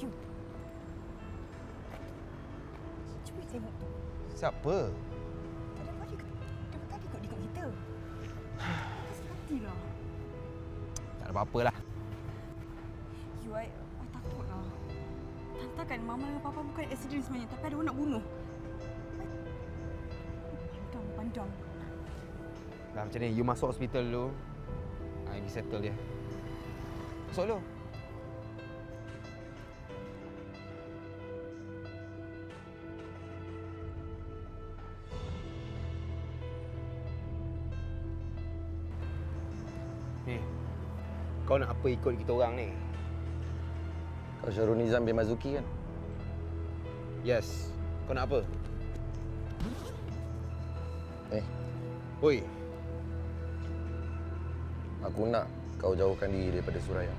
You. Cuba tengok tu. Siapa? Tak ada. Dia tadi kot ikut kita. Kasih hati lah. Tak ada apa-apa lah. You, I, I takut lah. Tante kan mama dengan papa bukan accident sebenarnya. Tapi ada orang nak bunuh. Pandang, pandang. Dah macam ni, you masuk hospital dulu. I pergi settle dia. Masuk dulu. Kau nak apa ikut kita orang ni? Kau Syarul Nizam bin Mazuki kan? Yes. Kau nak apa? Eh, Oi, aku nak kau jauhkan diri daripada Suraya.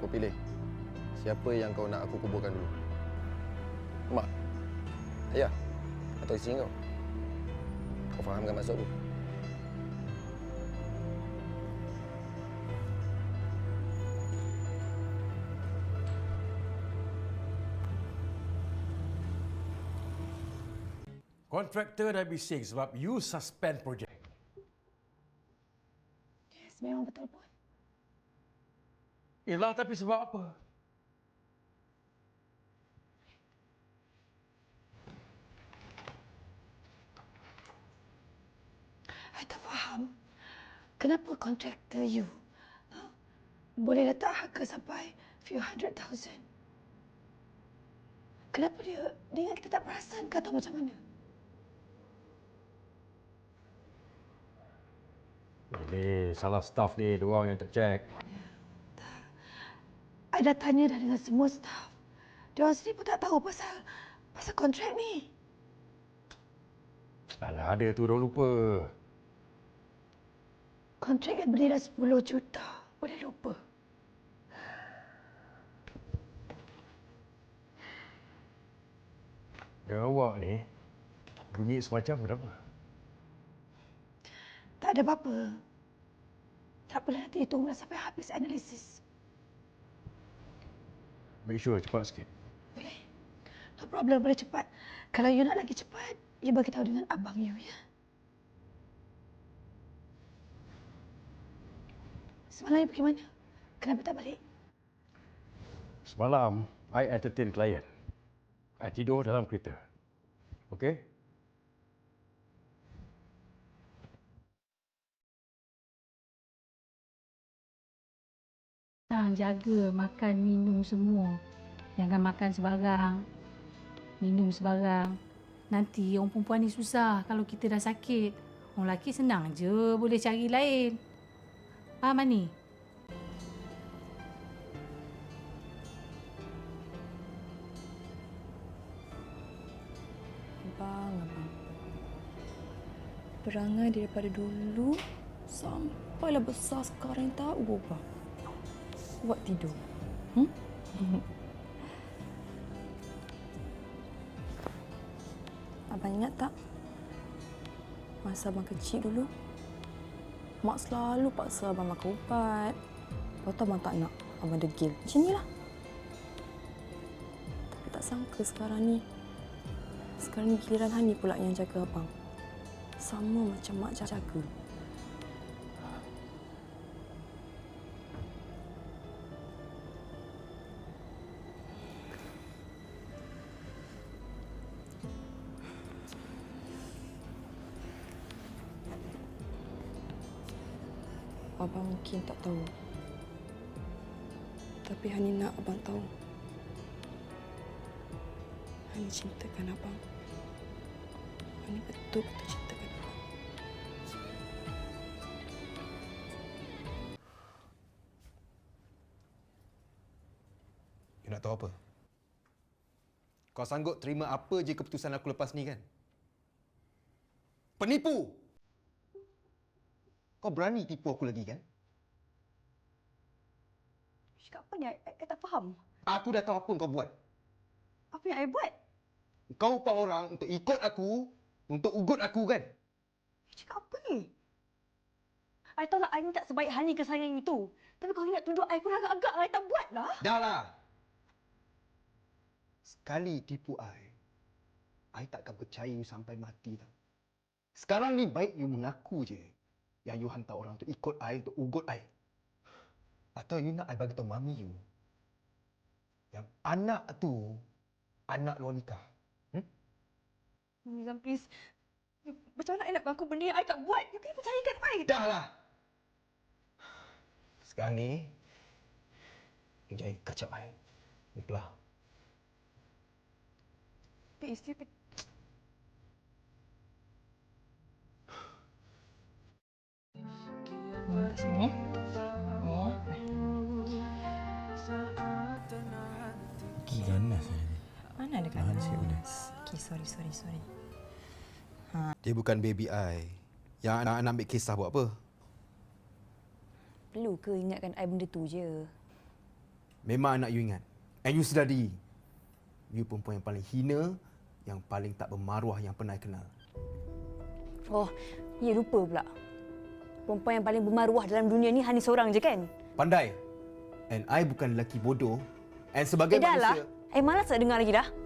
Kau pilih. Siapa yang kau nak aku kuburkan dulu? Mak? Ayah? Atau isteri kau? Kau fahamkan maksud aku? Kontraktor dah bising sebab you suspend projek. Yes, memang betul pun. Yelah tapi sebab apa? I tak faham. Kenapa kontraktor you huh, boleh letak harga sampai few hundred thousand? Kenapa dia dia ingat kita tak perasan ke atau macam mana? Ini salah staff ni, dua orang yang tak check. I dah tanya dah dengan semua staff. Dia orang sendiri pun tak tahu pasal pasal kontrak ni. Alah, ada tu orang lupa. Kontrak yang bernilai 10 juta. Boleh lupa. Dengan awak ni, bunyi semacam kenapa? Ada apa-apa. Tak apalah nanti tunggulah sampai habis analisis. Make sure cepat sikit. Boleh. No problem, boleh cepat. Kalau you nak lagi cepat, you bagi tahu dengan abang you, ya? Semalam you pergi mana? Kenapa tak balik? Semalam, I entertain klien. I tidur dalam kereta. Okey? Tang jaga makan minum semua. Jangan makan sebarang. Minum sebarang. Nanti orang perempuan ni susah kalau kita dah sakit. Orang lelaki senang je boleh cari lain. Faham ni? Abang, abang. Perangai daripada dulu sampailah besar sekarang tak berubah. Buat tidur. Hmm? abang ingat tak? Masa abang kecil dulu, mak selalu paksa abang makan ubat. Lepas tu abang tak nak. Abang degil. Macam ni lah. Tapi tak sangka sekarang ni sekarang ni giliran Hani pula yang jaga abang. Sama macam mak jaga. Abang mungkin tak tahu. Tapi Hani nak abang tahu. Hani cintakan abang. Hani betul-betul cintakan abang. You nak tahu apa? Kau sanggup terima apa je keputusan aku lepas ni kan? Penipu! Kau berani tipu aku lagi kan? Cakap apa ni? I, I, I tak faham. Aku dah tahu apa kau buat. Apa yang I buat? Kau upah orang untuk ikut aku, untuk ugut aku kan? Cakap apa ni? I tahu lah I ni tak sebaik Hani ke sayang itu. Tapi kau ingat tuduh I pun agak-agak I tak buat lah. Dah lah. Sekali tipu I, I takkan percaya you sampai mati tau. Sekarang ni baik you mengaku je yang you hantar orang tu ikut I untuk ugut I. Atau you nak I bagi tahu mami you yang anak tu anak luar nikah. Nizam, please. Macam mana I nak mengaku benda yang I tak buat? You kena percayakan I. Dah lah. Sekarang ni, you jangan kacau I. You belah. Please, you Mana ada Tahan sikit boleh? Okay, sorry, sorry, sorry. Dia bukan baby I. Yang anak-anak ambil kisah buat apa? Perlu ke ingatkan I benda tu je? Memang anak you ingat. And you sedari. You perempuan yang paling hina, yang paling tak bermaruah yang pernah I kenal. Oh, ya lupa pula. Perempuan yang paling bermaruah dalam dunia ni hanya seorang je kan? Pandai. And I bukan lelaki bodoh. And sebagai Eh dah lah. Eh malas tak dengar lagi dah?